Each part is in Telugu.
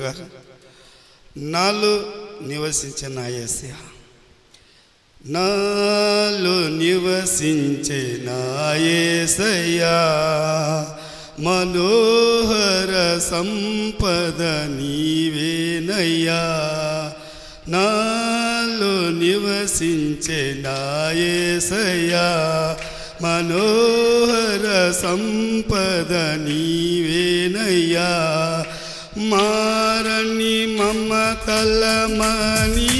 గారు. నాలో నివసించే నా యేసయ్య. నాలో నివసించే నా మనోహర సంపద నీవేనయ్యా. నాలో నివసించే నా మనోహర సంపద నీవేనయ్యా. మా మమతల మారణి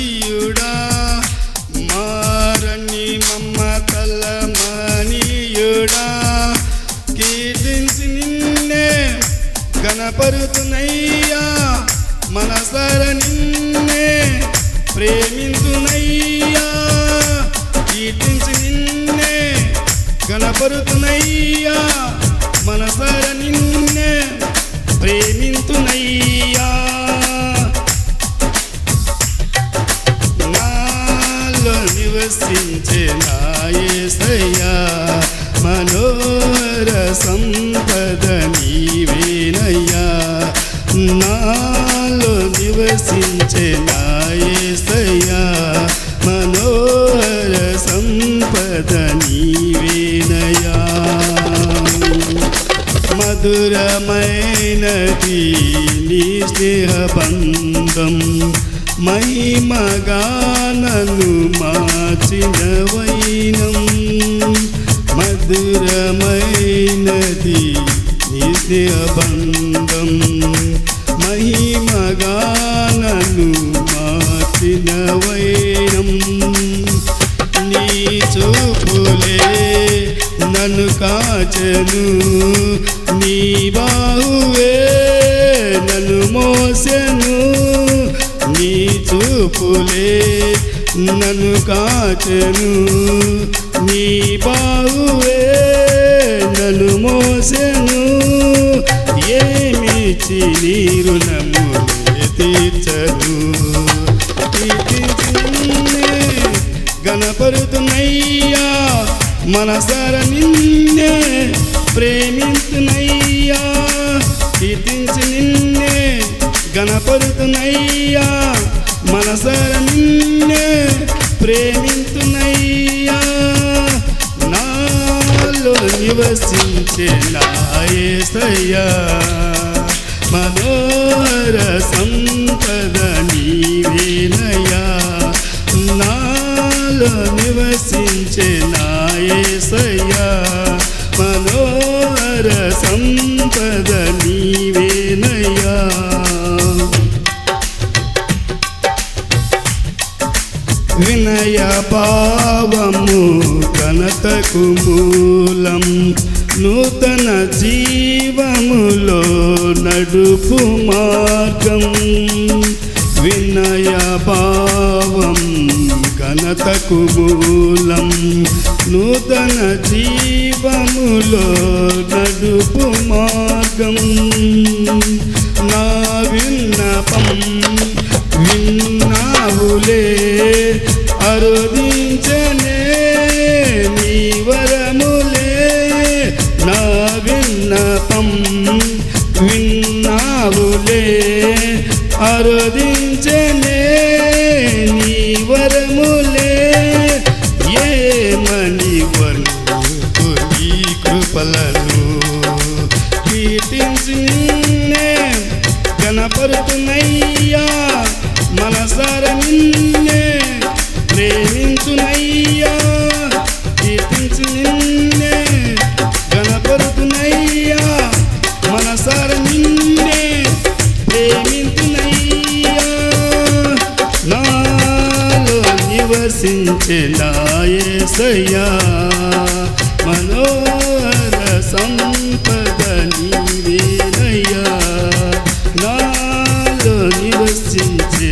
మారని మమతల కీర్తించి నిన్నే గణపరుతునయ్యా. మనసర నిన్నే ప్రేమించునయ్యా కీర్తించి నిన్నే గణపరుతునయ్యా. మనసర నిన్నే ప్రేమింతునయ్యా. నాలో నాయసయ్యా మనోహర సంపద నీవేనయ్యా. నాలో నివసించే నాయసయ్యా మనోహర సంపద నీవేనయ్యా. మధురమైనది నీ స్నేహ బంధం మహిమగానను మార్చిన వైనం. మధురమైనది నిత్యబంధం. మహిమగానను మార్చిన వైనం. నీ చూపులే నన్ను కాచను. నీ బాహువే నన్ను మోసెను. నీ చూపులే నన్ను కాచను. నీ బావువే నన్ను మోసెను. ఏమిచి నీరు రుణము తీర్చను కీర్తించునే గణపరుతున్నయ్యా మనసర నిన్నే ప్రేమించునయ్యా కీర్తించి కనపడుతున్నయ్యా మనసర నిన్నే ప్రేమించునయ్యా నాలో నివసించే నాయసయ్యా మనోహర సంపద నీవేనయ్యా. నాలో నివసించే నాయసయ్యా మనోర సంపద నీవే ఘనతకు మూలం నూతన జీవములో నడుపు మార్గం. వినయ భావం ఘనతకు మూలం. నూతన జీవములో నడుపు మార్గం. నా విన్నపం విన్నావులే అరుదించనే విన్నావులే. అరుదించనే నీ వరములే. ఏమని వర్ణుకు ఈ కృపలను కీర్తించి నిన్నే గణపరుతున్నయ్యా మనసార నిన్నే నివసించే నాయసయ్యా మనోహర సంపద నీవేనయ్యా. నాలో నివసించే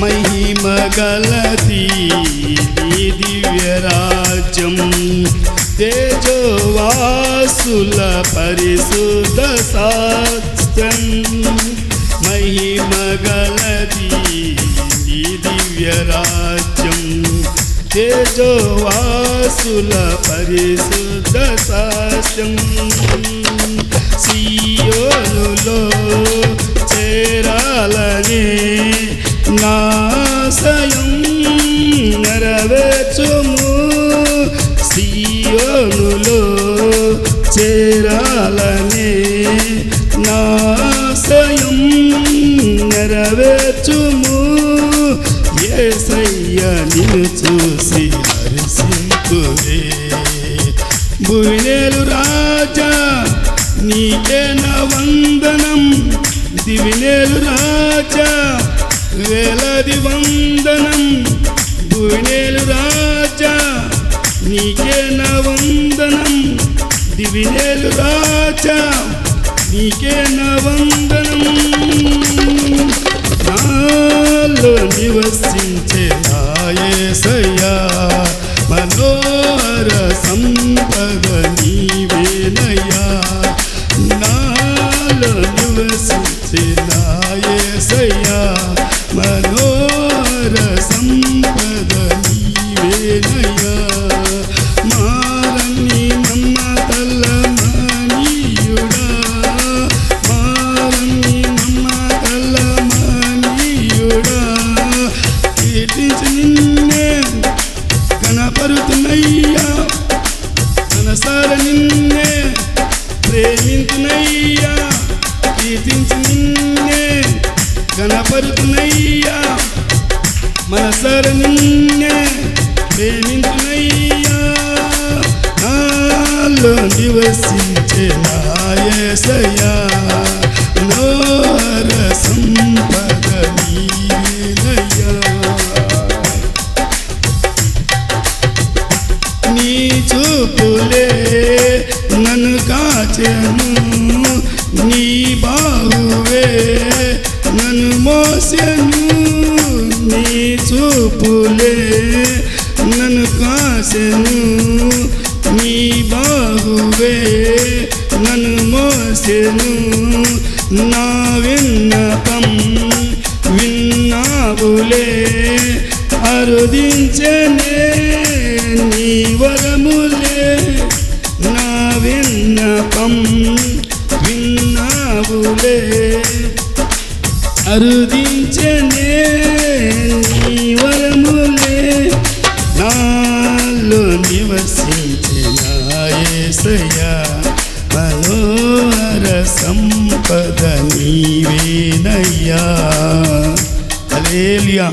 మహిమగలది నీ దివ్యరాజ్యం. తేజోవాసుల పరిశుద్ధ సాత్యం మహిమగలది నీ దివ్య తేజోవాసుల పరిశుద్ధ సాస్యం సియోనులో చేరాలనే నాశయం నెరవేర్చుము. సియోనులో చేరాలనే నాశయం నెరవేర్చుము. ఏసయ్య నిన్ను చూసి హరిసింపువే భువినేలు రాజా నీకే నా వందనం. దివినేలు రాజా వేలది వందనం. గుణేలు రాజా నీకే నా వందనం. దివినేలు రాజా నీకే నా వందనం. నాలో నివసించే నాయసయ్యా మనోహర సంపద నీవేనయ్యా. నాలో నివసించే నా కీర్తించి నిన్నే కనపరుతున్నయ్యా మనసార నిన్నే ప్రేమించునయ్యా కీర్తించి నిన్నే కనపరుతున్నయ్యా మనసార నిన్నే ప్రేమించునయ్యా నాలో నివసించే నాయసయ్యా నోర సంపద చూపులే నన్ను కాచెను నీ బాహువే నన్ను మోసెను నీ చూపులే. నన్ను కాసెను నీ బాహువే నన్ను మోసెను నా విన్నపం విన్నావులే. అరుదించనే నీ వరములే. పాపం విన్నావులే. అరుదించనే నీ వరములే. నాలో నివసించే నాయసయ్యా మనోహర సంపద నీవేనయ్యా. హల్లెలూయా.